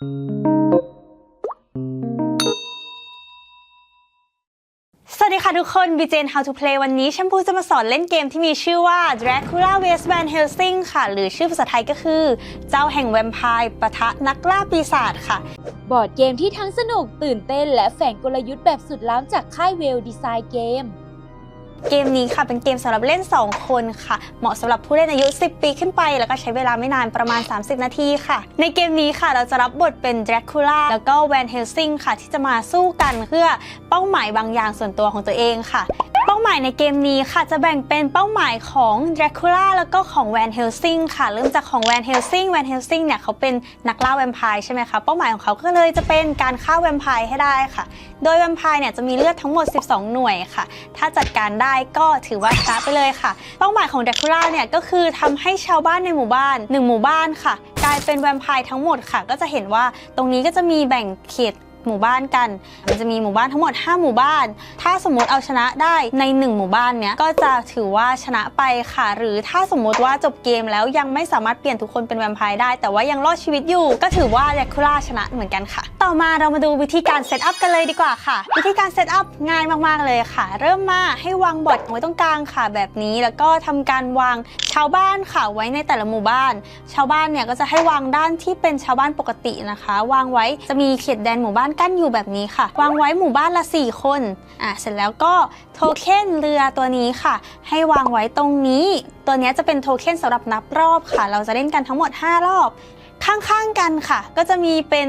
สวัสดีค่ะทุกคน b j n How to Play วันนี้แชมพูจะมาสอนเล่นเกมที่มีชื่อว่า Dracula vs Van Helsing ค่ะ หรือชื่อภาษาไทยก็คือ เจ้าแห่งแวมไพร์ปะทะนักล่าปีศาจค่ะ บอร์ดเกมที่ทั้งสนุกตื่นเต้นและแฝงกลยุทธ์แบบสุดล้ำจากค่ายเวลดีไซน์เกม เกมนี้ค่ะเป็นเกมสำหรับเล่น 2 คนค่ะ เหมาะสำหรับผู้เล่นอายุ 10 ปีขึ้นไป แล้วก็ใช้เวลาไม่นานประมาณ 30 นาทีค่ะ ในเกมนี้ค่ะเราจะรับบทเป็นดรากูล่าแล้วก็แวนเฮลซิงค่ะที่จะมาสู้กันเพื่อเป้าหมายบางอย่างส่วนตัวของตัวเองค่ะ ป้าหมายในเกมนี้ค่ะจะแบ่งเป็นเป้าหมายของ Dracula แล้วก็ของ Van Helsing ค่ะ เริ่มจากของ Van Helsing Van Helsing เนี่ยเขาเป็นนักล่าแวมไพร์ใช่ไหมคะ เป้าหมายของเขาก็เลยจะเป็นการฆ่าแวมไพร์ให้ได้ค่ะ โดยแวมไพร์เนี่ยจะมีเลือดทั้งหมด 12 หน่วยค่ะ ถ้าจัดการได้ก็ถือว่าชนะไปเลยค่ะ เป้าหมายของ Dracula เนี่ยก็คือทำให้ชาวบ้านในหมู่บ้าน 1 หมู่บ้านค่ะ กลายเป็นแวมไพร์ทั้งหมดค่ะ ก็จะเห็นว่าตรงนี้ก็จะมีแบ่งเขต หมู่บ้านกัน มันจะมีหมู่บ้านทั้งหมด 5 หมู่บ้าน ถ้าสมมติเอาชนะได้ใน 1 หมู่บ้านเนี้ยก็จะถือว่าชนะไปค่ะ หรือถ้าสมมติว่าจบเกมแล้วยังไม่สามารถเปลี่ยนทุกคนเป็นแวมไพร์ได้ แต่ว่ายังรอดชีวิตอยู่ ก็ถือว่าแดคูล่าชนะเหมือนกันค่ะ ต่อมาเรามาดูวิธีการเซตอัพกันเลยดีกว่าค่ะ วิธีการเซตอัพง่ายมากๆเลยค่ะ เริ่มมาให้วางบอทไว้ตรงกลางค่ะ แบบนี้แล้วก็ทำการวางชาวบ้านค่ะไว้ในแต่ละหมู่บ้าน ชาวบ้านเนี่ยก็จะให้วางด้านที่เป็นชาวบ้านปกตินะคะ วางไว้จะมีเขตแดนหมู่บ้านกั้นอยู่แบบนี้ค่ะ วางไว้หมู่บ้านละ 4 คนอะเสร็จแล้วก็โทเค็นเรือตัวนี้ค่ะ ให้วางไว้ตรงนี้ ตัวนี้จะเป็นโทเค็นสำหรับนับรอบค่ะ เราจะเล่นกันทั้งหมด 5 รอบข้างๆกันค่ะ ก็จะมีเป็น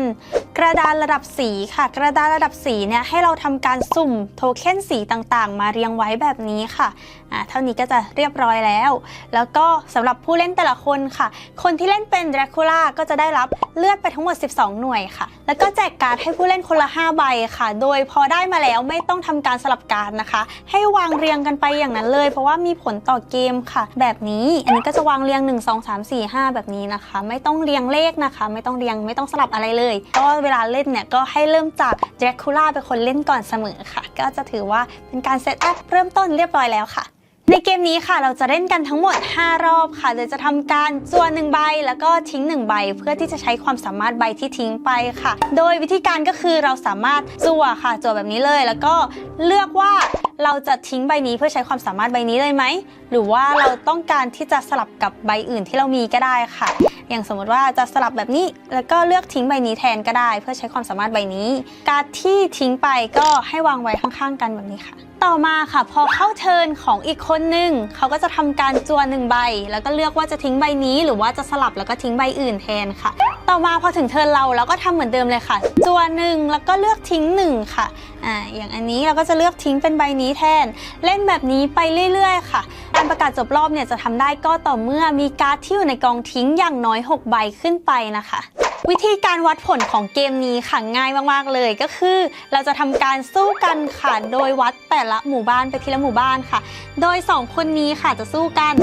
กระดานระดับสีค่ะ กระดานระดับสีเนี่ยให้เราทำการสุ่มโทเค็นสีต่างๆ มาเรียงไว้แบบนี้ค่ะ อ่าเท่านี้ก็จะเรียบร้อยแล้ว แล้วก็สำหรับผู้เล่นแต่ละคนค่ะ คนที่เล่นเป็น Dracula ก็จะได้รับเลือดไปทั้งหมด 12 หน่วยค่ะ แล้วก็แจกการ์ดให้ผู้เล่นคนละ 5 ใบค่ะ โดยพอได้มาแล้วไม่ต้องทำการสลับการนะคะ ให้วางเรียงกันไปอย่างนั้นเลย เพราะว่ามีผลต่อเกมค่ะ แบบนี้อันนี้ก็จะวางเรียง 1 2 3 4 5 แบบนี้นะคะ ไม่ต้องเรียงเลขนะคะ ไม่ต้องเรียงไม่ต้องสลับอะไรเลยก็เวลาเล่นเนี่ยก็ให้เริ่มจาก Dracula เป็นคนเล่นก่อนเสมอค่ะ ก็จะถือว่าเป็นการเซตอัพเริ่มต้นเรียบร้อยแล้วค่ะ ในเกมนี้ค่ะเราจะเล่นกันทั้งหมด 5 รอบค่ะโดยจะทำการจั่ว1ใบ แล้วก็ทิ้ง 1 ใบ เพื่อที่จะใช้ความสามารถใบที่ทิ้งไปค่ะ โดยวิธีการก็คือเราสามารถจั่วค่ะจั่วแบบนี้เลย แล้วก็เลือกว่าเราจะทิ้งใบนี้เพื่อใช้ความสามารถใบนี้เลยไหม หรือว่าเราต้องการที่จะสลับกับใบอื่นที่เรามีก็ได้ค่ะ อย่างสมมติว่าจะสลับแบบนี้ แล้วก็เลือกทิ้งใบนี้แทนก็ได้ เพื่อใช้ความสามารถใบนี้ การที่ทิ้งไปก็ให้วางไว้ข้างๆ กันแบบนี้ค่ะ ต่อมาค่ะพอเข้าเทิร์นของอีกคนหนึ่งเขาก็จะทำการจัวหนึ่งใบ แล้วก็เลือกว่าจะทิ้งใบนี้ หรือว่าจะสลับแล้วก็ทิ้งใบอื่นแทนค่ะ ต่อมาพอถึงเทิร์นเราเราก็ทำเหมือนเดิมเลยค่ะ จัวหนึ่งแล้วก็เลือกทิ้งหนึ่งค่ะอ่าอย่างอันนี้เราก็จะเลือกทิ้งเป็นใบนี้แทน เล่นแบบนี้ไปเรื่อย ๆ ค่ะ การประกาศจบรอบเนี่ยจะทำได้ก็ต่อเมื่อมีการ์ดที่อยู่ในกองทิ้งอย่างน้อย 6 ใบขึ้นไปนะคะ วิธีการวัดผลของเกมนี้ค่ะง่ายมากๆเลยก็คือ เราจะทำการสู้กันค่ะ โดยวัดแต่ละหมู่บ้านไปทีละหมู่บ้านค่ะ โดย 2 คนนี้ค่ะจะสู้กัน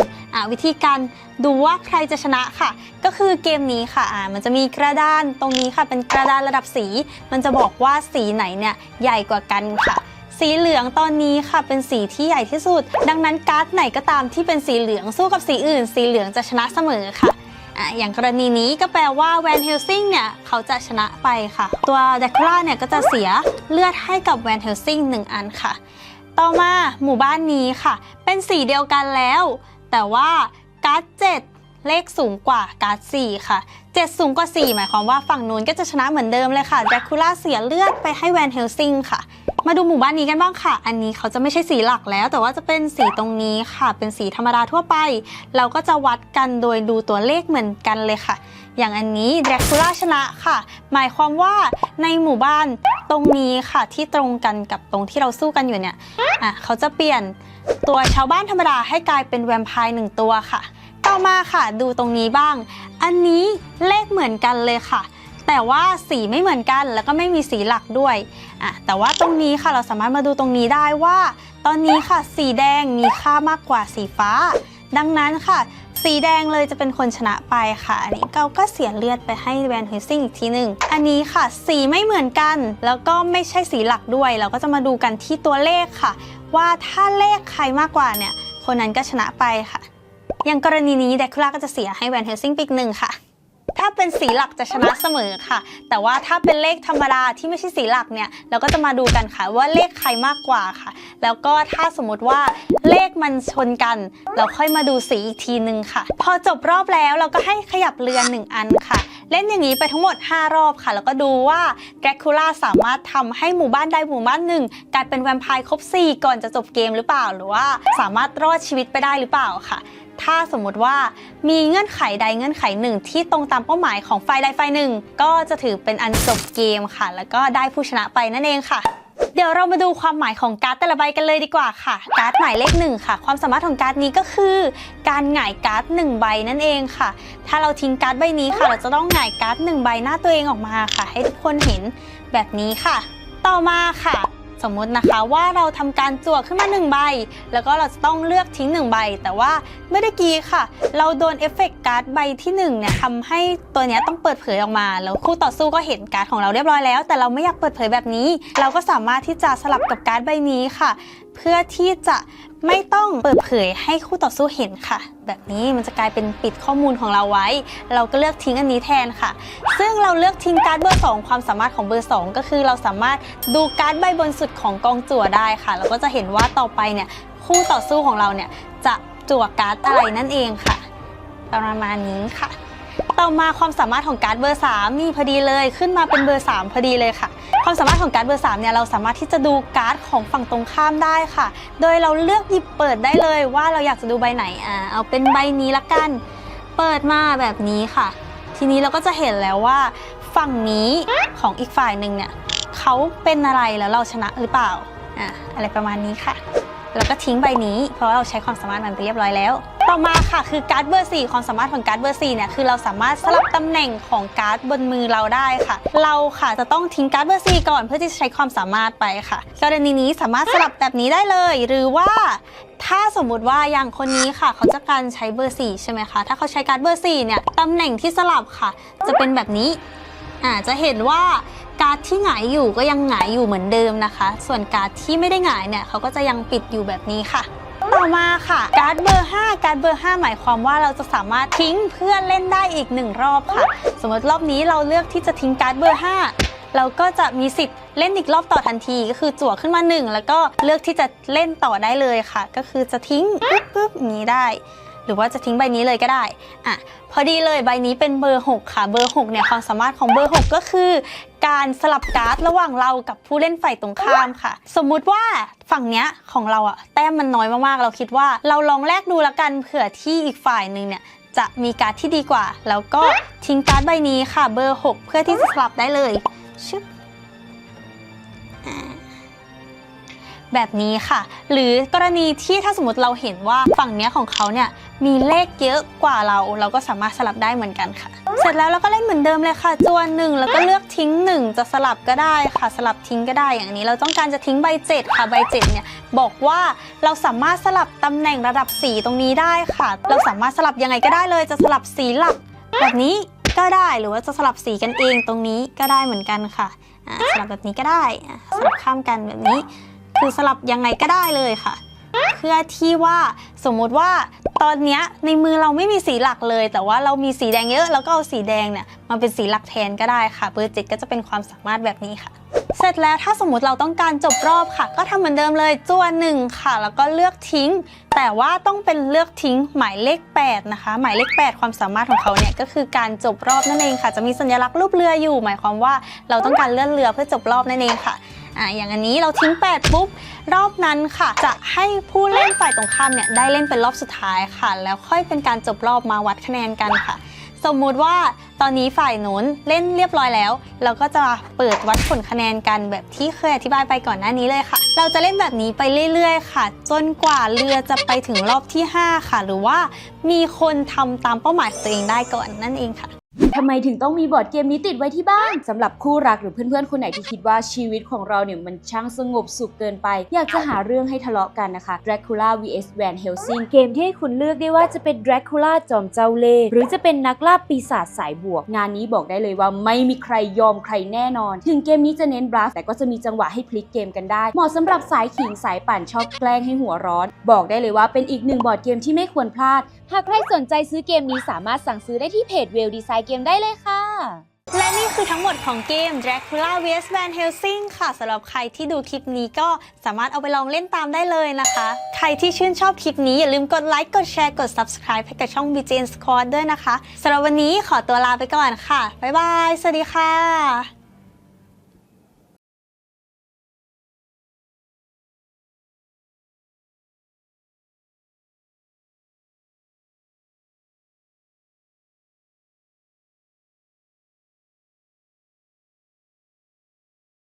วิธีการดูว่าใครจะชนะค่ะ ก็คือเกมนี้ค่ะอ่ามันจะมีกระดานตรงนี้ค่ะ เป็นกระดานระดับสี มันจะบอกว่าสีไหนเนี่ยใหญ่กว่ากันค่ะสีเหลืองตอนนี้ค่ะเป็นสีที่ใหญ่ที่สุด ดังนั้นการ์ดไหนก็ตามที่เป็นสีเหลืองสู้กับสีอื่น สีเหลืองจะชนะเสมอค่ะ อะอย่างกรณีนี้ก็แปลว่าแวนเฮลซิงเนี่ยเขาจะชนะไปค่ะ ตัวเดคูล่าเนี่ยก็จะเสียเลือดให้กับแวนเฮลซิงหนึ่งอันค่ะ ต่อมาหมู่บ้านนี้ค่ะ เป็นสีเดียวกันแล้ว แต่ว่าการ์ด7เลขสูงกว่าการ์ด4ค่ะ 7 สูงกว่า 4 หมายความว่าฝั่งนู้นก็จะชนะเหมือนเดิมเลยค่ะแดคูล่าเสียเลือดไปให้แวนเฮลซิงค่ะ มาดูหมู่บ้านนี้กันบ้างค่ะ อันนี้เขาจะไม่ใช่สีหลักแล้ว แต่ว่าจะเป็นสีตรงนี้ค่ะ เป็นสีธรรมดาทั่วไป เราก็จะวัดกันโดยดูตัวเลขเหมือนกันเลยค่ะ อย่างอันนี้แดคูล่าชนะค่ะ หมายความว่าในหมู่บ้านตรงนี้ค่ะที่ตรงกันกับตรงที่เราสู้กันอยู่เนี่ยอะเขาจะเปลี่ยนตัวชาวบ้านธรรมดาให้กลายเป็นแวมไพร์หนึ่งตัวค่ะ ต่อมาค่ะ ดูตรงนี้บ้าง อันนี้เลขเหมือนกันเลยค่ะ แต่ว่าสีไม่เหมือนกันแล้วก็ไม่มีสีหลักด้วยอะแต่ว่าตรงนี้ค่ะเราสามารถมาดูตรงนี้ได้ว่า ตอนนี้ค่ะสีแดงมีค่ามากกว่าสีฟ้า ดังนั้นค่ะ สีแดงเลยจะเป็นคนชนะไปค่ะ อันนี้เราก็เสียเลือดไปให้แวนเฮลซิงอีกทีหนึ่งอันนี้ค่ะ สีไม่เหมือนกัน แล้วก็ไม่ใช่สีหลักด้วย เราก็จะมาดูกันที่ตัวเลขค่ะ ว่าถ้าเลขใครมากกว่าเนี่ยคนนั้นก็ชนะไปค่ะ อย่างกรณีนี้เดคูล่าก็จะเสียให้แวนเฮลซิงปอีกหนึ่งค่ะ ถ้าเป็นสีหลักจะชนะเสมอค่ะ แต่ว่าถ้าเป็นเลขธรรมดาที่ไม่ใช่สีหลักเนี่ย เราก็จะมาดูกันค่ะว่าเลขใครมากกว่าค่ะ แล้วก็ถ้าสมมติว่าเลขมันชนกัน เราค่อยมาดูสีอีกทีนึงค่ะ พอจบรอบแล้วเราก็ให้ขยับเรือนหนึ่งอันค่ะเล่นอย่างนี้ไปทั้งหมด 5 รอบค่ะ แล้วก็ดูว่าแดรคูล่าสามารถทำให้หมู่บ้านใดหมู่บ้านหนึ่งกลายเป็นแวมไพร์ครบ 4 ก่อนจะจบเกมหรือเปล่า หรือว่าสามารถรอดชีวิตไปได้หรือเปล่าค่ะ ถ้าสมมุติว่ามีเงื่อนไขใดเงื่อนไขหนึ่งที่ตรงตามเป้าหมายของฝ่ายใดฝ่ายหนึ่ง ก็จะถือเป็นอันจบเกมค่ะ แล้วก็ได้ผู้ชนะไปนั่นเองค่ะเดี๋ยวเรามาดูความหมายของการ์ดแต่ละใบกันเลยดีกว่าค่ะ การ์ดหมายเลขหนึ่งค่ะ ความสามารถของการ์ดนี้ก็คือ การหงายการ์ดหนึ่งใบนั่นเองค่ะ ถ้าเราทิ้งการ์ดใบนี้ค่ะ เราจะต้องหงายการ์ดหนึ่งใบหน้าตัวเองออกมาค่ะ ให้ทุกคนเห็นแบบนี้ค่ะ ต่อมาค่ะ สมมตินะคะว่าเราทำการจั่วขึ้นมาหนึ่งใบ แล้วก็เราจะต้องเลือกทิ้งหนึ่งใบ แต่ว่าเมื่อกี้ค่ะ เราโดนเอฟเฟกต์การ์ดใบที่หนึ่งเนี่ยทำให้ตัวเนี้ยต้องเปิดเผยออกมา แล้วคู่ต่อสู้ก็เห็นการ์ดของเราเรียบร้อยแล้ว แต่เราไม่อยากเปิดเผยแบบนี้ เราก็สามารถที่จะสลับกับการ์ดใบนี้ค่ะ เพื่อที่จะไม่ต้องเปิดเผยให้คู่ต่อสู้เห็นค่ะ แบบนี้มันจะกลายเป็นปิดข้อมูลของเราไว้ เราก็เลือกทิ้งอันนี้แทนค่ะ ซึ่งเราเลือกทิ้งการ์ดเบอร์ 2 ความสามารถของเบอร์ 2 ก็คือเราสามารถดูการ์ดใบบนสุดของกองจั่วได้ค่ะแล้วก็จะเห็นว่าต่อไปเนี่ยคู่ต่อสู้ของเราเนี่ยจะจั่วการ์ดอะไรนั่นเองค่ะ ประมาณนี้ค่ะ ต่อมาความสามารถของการ์ดเบอร์3นี่พอดีเลยขึ้นมาเป็นเบอร์ 3 พอดีเลยค่ะ ความสามารถของการ์ดเบอร์3เนี่ยเราสามารถที่จะดูการ์ดของฝั่งตรงข้ามได้ค่ะ โดยเราเลือกหยิบเปิดได้เลยว่าเราอยากจะดูใบไหนอ่าเอาเป็นใบนี้ละกัน เปิดมาแบบนี้ค่ะ ทีนี้เราก็จะเห็นแล้วว่า ฝั่งนี้ของอีกฝ่ายหนึ่งเนี่ยเขาเป็นอะไรแล้วเราชนะหรือเปล่าอะอะไรประมาณนี้ค่ะ แล้วก็ทิ้งใบนี้ เพราะว่าเราใช้ความสามารถมันไปเรียบร้อยแล้ว ต่อมาค่ะคือการ์ดเบอร์4ความสามารถของการ์ดเบอร์4เนี่ยคือเราสามารถสลับตำแหน่งของการ์ดบนมือเราได้ค่ะ เราค่ะจะต้องทิ้งการ์ดเบอร์4ก่อนเพื่อที่จะใช้ความสามารถไปค่ะกรณีนี้สามารถสลับแบบนี้ได้เลย หรือว่าถ้าสมมุติว่าอย่างคนนี้ค่ะ เขาจะการใช้เบอร์4ใช่ไหมคะถ้าเขาใช้การ์ดเบอร์4เนี่ยตำแหน่งที่สลับค่ะ จะเป็นแบบนี้อ่าจะเห็นว่า การ์ดที่หงายอยู่ก็ยังหงายอยู่เหมือนเดิมนะคะ ส่วนการ์ดที่ไม่ได้หงายเนี่ยเขาก็จะยังปิดอยู่แบบนี้ค่ะ ต่อมาค่ะ การ์ดเบอร์ 5 การ์ดเบอร์ 5 หมายความว่าเราจะสามารถทิ้งเพื่อนเล่นได้อีกหนึ่งรอบค่ะ สมมติรอบนี้เราเลือกที่จะทิ้งการ์ดเบอร์ 5เราก็จะมีสิทธิ์เล่นอีกรอบต่อทันที ก็คือจั่วขึ้นมาหนึ่งแล้วก็เลือกที่จะเล่นต่อได้เลยค่ะ ก็คือจะทิ้งปุ๊บปุ๊บอย่างนี้ได้ หรือว่าจะทิ้งใบนี้เลยก็ได้อะพอดีเลยใบนี้เป็นเบอร์ 6 ค่ะเบอร์ 6 เนี่ยความสามารถของเบอร์ 6 ก็คือ การสลับการ์ดระหว่างเรากับผู้เล่นฝ่ายตรงข้ามค่ะ สมมุติว่าฝั่งเนี้ยของเราอะแต้มมันน้อยมากๆ เราคิดว่าเราลองแลกดูละกันเผื่อที่อีกฝ่ายหนึ่งเนี่ยจะมีการ์ดที่ดีกว่า แล้วก็ทิ้งการ์ดใบนี้ค่ะเบอร์ 6 เพื่อที่จะสลับได้เลยชึบอ่า แบบนี้ค่ะ หรือกรณีที่ถ้าสมมติเราเห็นว่าฝั่งเนี้ยของเขาเนี่ยมีเลขเยอะกว่าเรา เราก็สามารถสลับได้เหมือนกันค่ะ เสร็จแล้วเราก็เล่นเหมือนเดิมเลยค่ะจวนหนึ่งแล้วก็เลือกทิ้งหนึ่งจะสลับก็ได้ค่ะ สลับทิ้งก็ได้อย่างนี้ เราต้องการจะทิ้งใบเจ็ดค่ะใบเจ็ดเนี่ยบอกว่าเราสามารถสลับตำแหน่งระดับสีตรงนี้ได้ค่ะ เราสามารถสลับยังไงก็ได้เลย จะสลับสีหลักแบบนี้ก็ได้หรือว่าจะสลับสีกันเองตรงนี้ก็ได้เหมือนกันค่ะสลับแบบนี้ก็ได้สลับข้ามกันแบบนี้ คือสลับยังไงก็ได้เลยค่ะ เพื่อที่ว่าสมมุติว่าตอนเนี้ยในมือเราไม่มีสีหลักเลย แต่ว่าเรามีสีแดงเยอะแล้วก็เอาสีแดงเนี่ยมาเป็นสีหลักแทนก็ได้ค่ะเบอร์เจ็ดก็จะเป็นความสามารถแบบนี้ค่ะ เสร็จแล้วถ้าสมมติเราต้องการจบรอบค่ะ ก็ทำเหมือนเดิมเลยจั่วหนึ่งค่ะ แล้วก็เลือกทิ้ง แต่ว่าต้องเป็นเลือกทิ้งหมายเลข 8 นะคะ หมายเลข 8 ความสามารถของเขาเนี่ยก็คือการจบรอบนั่นเองค่ะ จะมีสัญลักษณ์รูปเรืออยู่ หมายความว่าเราต้องการเลื่อนเรือเพื่อจบรอบนั่นเองค่ะ อ่าอย่างอันนี้เราทิ้ง 8 ปุ๊บ รอบนั้นค่ะ จะให้ผู้เล่นฝ่ายตรงข้ามเนี่ยได้เล่นเป็นรอบสุดท้ายค่ะ แล้วค่อยเป็นการจบรอบมาวัดคะแนนกันค่ะ สมมุติว่าตอนนี้ฝ่ายหนุนเล่นเรียบร้อยแล้ว เราก็จะเปิดวัดผลคะแนนกันแบบที่เคยอธิบายไปก่อนหน้านี้เลยค่ะ เราจะเล่นแบบนี้ไปเรื่อยๆ ค่ะ จนกว่าเรือจะไปถึงรอบที่ 5 ค่ะ หรือว่ามีคนทำตามเป้าหมายของตัวเองได้ก่อนนั่นเองค่ะ ทำไมถึงต้องมีบอร์ดเกมนี้ติดไว้ที่บ้านสำหรับคู่รักหรือเพื่อนๆ คนไหนที่คิดว่าชีวิตของเราเนี่ยมันช่างสงบสุขเกินไป อยากจะหาเรื่องให้ทะเลาะกันนะคะ Dracula vs Van Helsing เกมที่ให้คุณเลือกได้ว่าจะเป็น Dracula จอมเจ้าเล่ห์หรือจะเป็นนักล่าปีศาจสายบวก งานนี้บอกได้เลยว่าไม่มีใครยอมใครแน่นอน ถึงเกมนี้จะเน้นบลัฟแต่ก็จะมีจังหวะให้พลิกเกมกันได้ เหมาะสำหรับสายขิงสายปั่นชอบแกล้งให้หัวร้อน บอกได้เลยว่าเป็นอีกหนึ่งบอร์ดเกมที่ไม่ควรพลาด หากใครสนใจซื้อเกมนี้สามารถสั่งซื้อได้ที่เพจ Well Design เกมได้เลยค่ะ และนี่คือทั้งหมดของเกม Dracula vs Van Helsing ค่ะสำหรับใครที่ดูคลิปนี้ก็สามารถเอาไปลองเล่นตามได้เลยนะคะ ใครที่ชื่นชอบคลิปนี้อย่าลืมกดไลค์กดแชร์กด Subscribe ให้กับช่อง BJN Squad ด้วยนะคะสำหรับวันนี้ขอตัวลาไปก่อนค่ะ บ๊ายบาย สวัสดีค่ะ